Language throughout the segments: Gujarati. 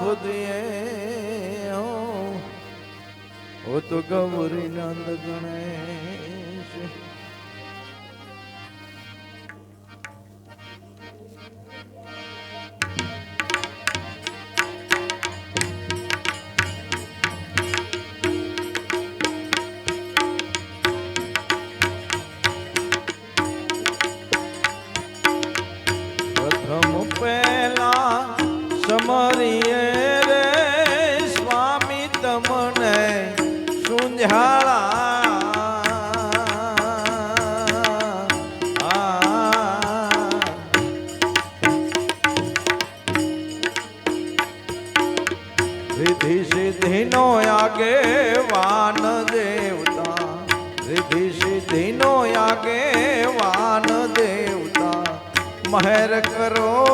બુદ્ધિએ ઓ તો ગૌરી નંદ ગણેશ સુંઝાળા રિધિ સિદ્ધિનો આગે વાન દેવતા રિધિ સિદ્ધિનો આગે વાન દેવતા મહેર કરો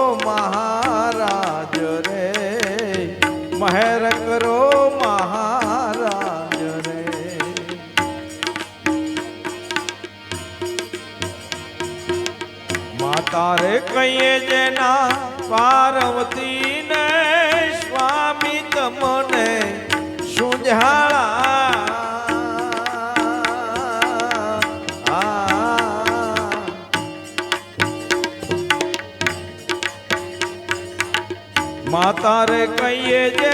માતા રે કહીએ જેના પાર્વતી ને સ્વામી તમને સુંઝાળા આ. માતા રે કહીએ જે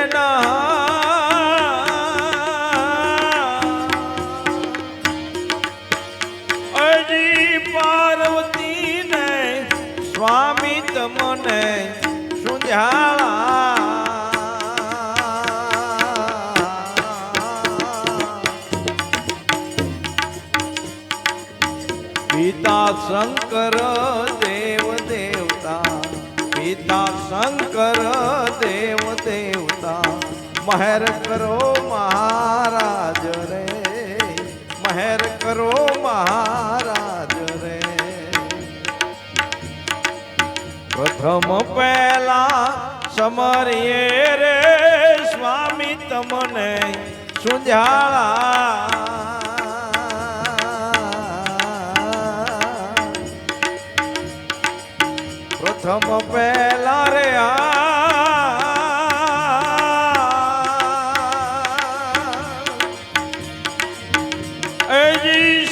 પિતા શંકર દેવ દેવતા, પિતા શંકર દેવ દેવતા, મહેર કરો મહારાજ રે, મહેર કરો મહારાજ પ્રથમ પહેલા સમરીએ રે સ્વામી તમને સુંજાળા પ્રથમ પહેલા રે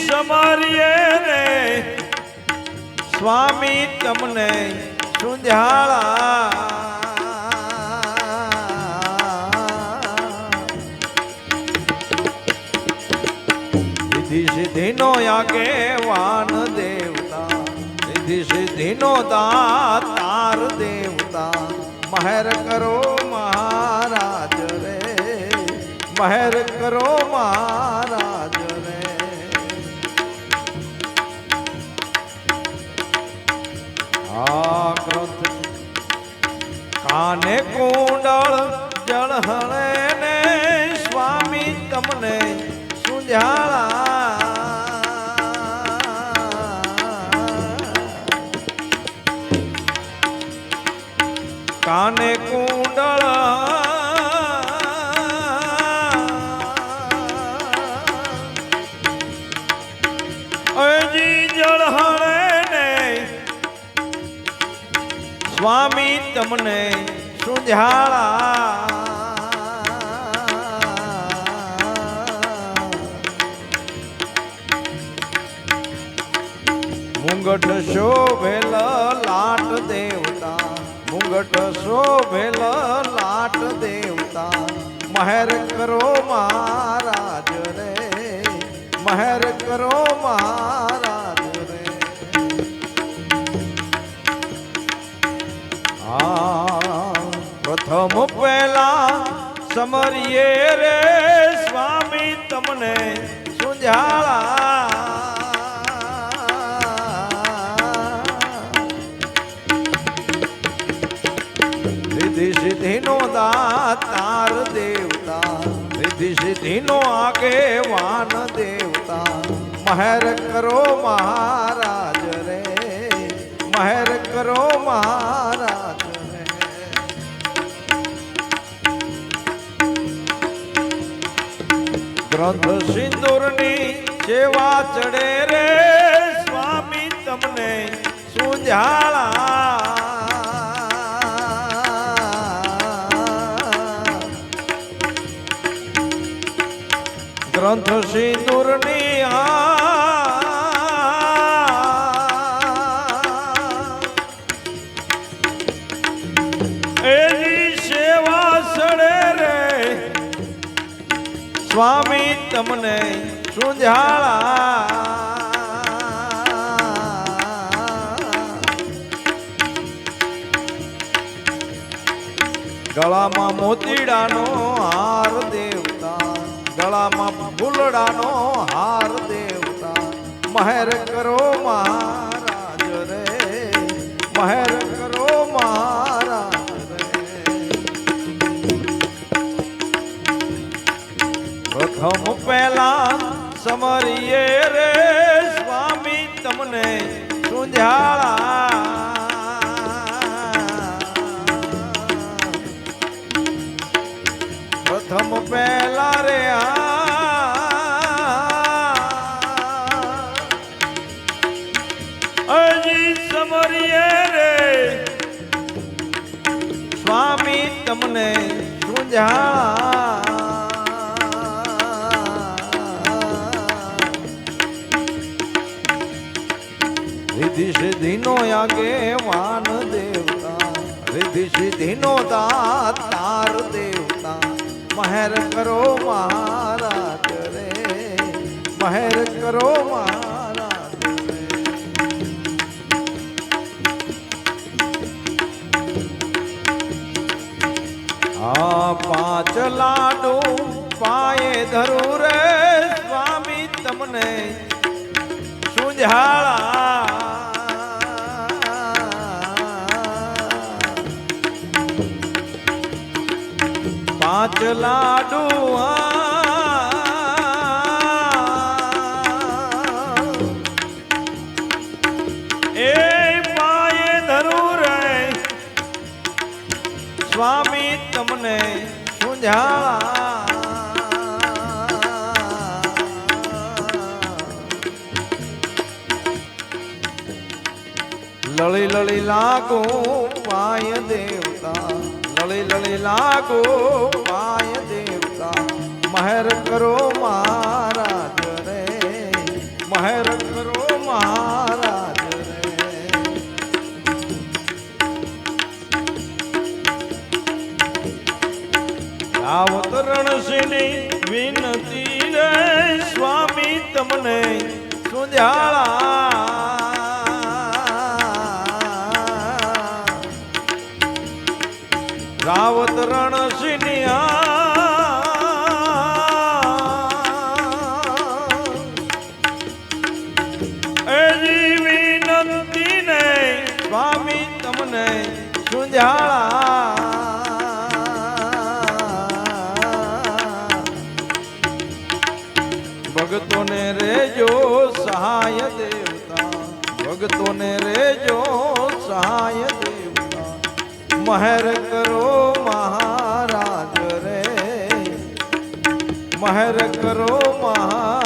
સમારીએ રે સ્વામી તમને સુંઝાળા સિદ્ધિ સિદ્ધિનો આગેવાન દેવતા. સિદ્ધિ સિદ્ધિનો દાતાર દેવતા. મહેર કરો મહારાજ રે. મહેર કરો મહારાજ જળહળે ને સ્વામી તમને સુંજાળા કાને કુંડળ? અજી જળ હરે ને સ્વામી તમને સુંઝાળા મુંગટ શોભેલ લાટ દેવતા, મુંગટ શોભેલ લાટ દેવતા. મહેર કરો મહારાજ રે, મહેર કરો મહારાજ રે. આ પ્રથમ પહેલા સમરીએ રે સ્વામી તમને સુંઝાળા સિદ્ધિનો આગેવાન દેવતા, મહેર કરો મહારાજ રે, મહેર કરો મહારાજ રે. ગ્રંથ સિંદૂરની સેવા ચડે રે તમને સુંજાળા ગળામાં મોતીડાનો હાર દેવતા. ગળામાં ફૂલડાનો હાર દેવતા. મહેર કરો મહારાજ રે. મહેર કરો સમરીએ રે સ્વામી તમને સુંઝાળા પ્રથમ પહેલા રે અજી સમરીએ સ્વામી તમને સુંઝા સિદ્ધિનો આગે વાન દેવતા વિધિ સિદ્ધિનો દાતાર દેવતા. મહેર કરો મહારાજ રે, મહેર કરો મહારાજ આ પાંચ લાડુ પાયે ધરું રે, સ્વામી તમને. સુંઝાળા લાડુ એ પાયે ધરું સ્વામી તમને સુંઝા લળી લળી લાગો પાય દેવતા લળી લળી લાગો મહેર કરો મહારાજ રે, મહેર કરો મહારાજ રે. આવત રણસિંહની વિનતી રે, સ્વામી તમને સુંજાળા સુંજાળા ભગતોને રેજો સહાય દેવતા. ભગતોને રેજો સહાય દેવતા. મહેર કરો મહારાજ રે. મહેર કરો મહારાજ